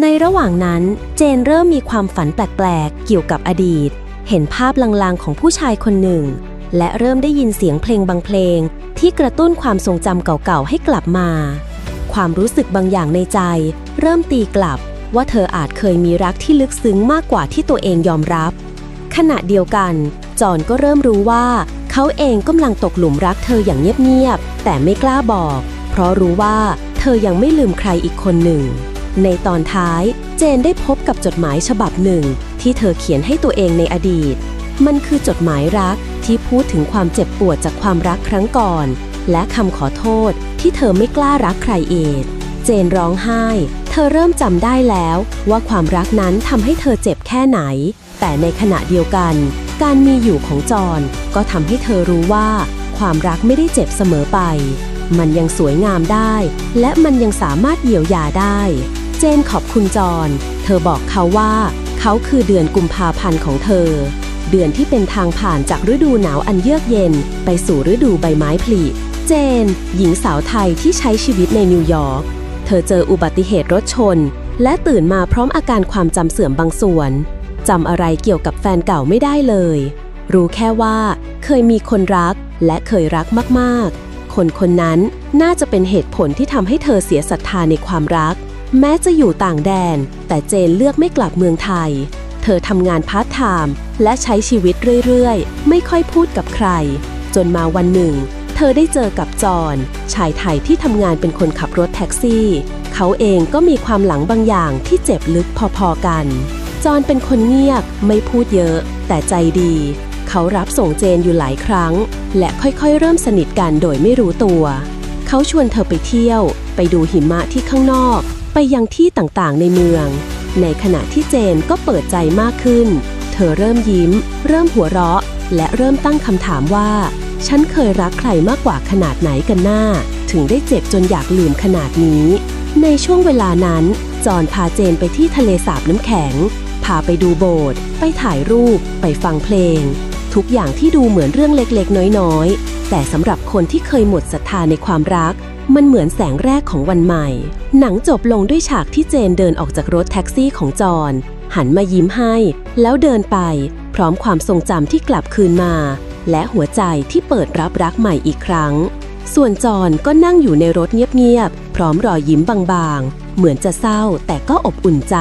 ในระหว่างนั้นเจนเริ่มมีความฝันแปลกๆ เกี่ยวกับอดีต เห็นภาพลางๆ ของผู้ชายคนหนึ่ง และเริ่มได้ยินเสียงเพลงบางเพลง ที่กระตุ้นความทรงจำเก่าๆ ให้กลับมา ความรู้สึกบางอย่างในใจ เริ่มตีกลับว่าเธออาจเคยมีรักที่ลึกซึ้งมากกว่าที่ตัวเองยอมรับ ขณะเดียวกัน จอนก็เริ่มรู้ว่า เขาเองกำลังตกหลุมรักเธออย่างเงียบๆ แต่ไม่กล้าบอก เพราะรู้ว่าเธอยังไม่ลืมใครอีกคนหนึ่ง ในตอนท้ายเจนได้พบกับจดหมายฉบับหนึ่ง ที่เธอเขียนให้ตัวเองในอดีต มันคือจดหมายรักที่พูดถึงความเจ็บปวดจากความรักครั้งก่อน และคำขอโทษที่เธอไม่กล้ารักใครเองเจนร้องไห้ เธอเริ่มจำได้แล้วว่าความรักนั้นทำให้เธอเจ็บแค่ไหน แต่ในขณะเดียวกัน การมีอยู่ของจอนก็ทำให้เธอรู้ว่า ความรักไม่ได้เจ็บเสมอไป มันยังสวยงามได้ และมันยังสามารถเยียวยาได้ เจนขอบคุณจอน เธอบอกเขาว่า เขาคือเดือนกุมภาพันธ์ของเธอ เดือนที่เป็นทางผ่านจากฤดูหนาวอันเยือกเย็น ไปสู่ฤดูใบไม้ผลิ เจน หญิงสาวไทยที่ใช้ชีวิตในนิวยอร์ก เธอเจออุบัติเหตุรถชน และตื่นมาพร้อมอาการความจำเสื่อมบางส่วนจำอะไรเกี่ยวกับแฟนเก่าไม่ได้เลย รู้แค่ว่า เคยมีคนรักและเคยรักมากๆ คนคนนั้นน่าจะเป็นเหตุผลที่ทำให้เธอเสียศรัทธาในความรัก แม้จะอยู่ต่างแดน แต่เจนเลือกไม่กลับเมืองไทย เธอทำงานพาร์ทไทม์และใช้ชีวิตเรื่อยๆ ไม่ค่อยพูดกับใคร จนมาวันหนึ่ง เธอได้เจอกับจอนชายไทยที่ทำงานเป็นคนขับรถแท็กซี่ เขาเองก็มีความหลังบางอย่างที่เจ็บลึกพอๆกัน จอนเป็นคนเงียบไม่พูดเยอะ แต่ใจดี เขารับส่งเจนอยู่หลายครั้ง และค่อยๆ เริ่มสนิทกันโดยไม่รู้ตัว เขาชวนเธอไปเที่ยว ไปดูหิมะที่ข้างนอก ไปยังที่ต่างๆ ในเมือง ในขณะที่เจนก็เปิดใจมากขึ้น เธอเริ่มยิ้ม เริ่มหัวเราะ และเริ่มตั้งคำถามว่า ฉันเคยรักใครมากกว่าขนาดไหนกันหน้า ถึงได้เจ็บจนอยากลืมขนาดนี้ ในช่วงเวลานั้น จอนพาเจนไปที่ทะเลสาบน้ำแข็ง พาไปดูโบสถ์ไปถ่ายรูป ไปฟังเพลง ทุกอย่างที่ดูเหมือนเรื่องเล็กๆ น้อยๆ แต่สำหรับคนที่เคยหมดศรัทธาในความรัก มันเหมือนแสงแรกของวันใหม่ หนังจบลงด้วยฉากที่เจนเดินออกจากรถแท็กซี่ของจอน หันมายิ้มให้ แล้วเดินไป พร้อมความทรงจำที่กลับคืนมา และหัวใจที่เปิดรับรักใหม่อีกครั้ง ส่วนจอนก็นั่งอยู่ในรถเงียบๆ พร้อมรอยยิ้มบางๆ เหมือนจะเศร้าแต่ก็อบอุ่นใจ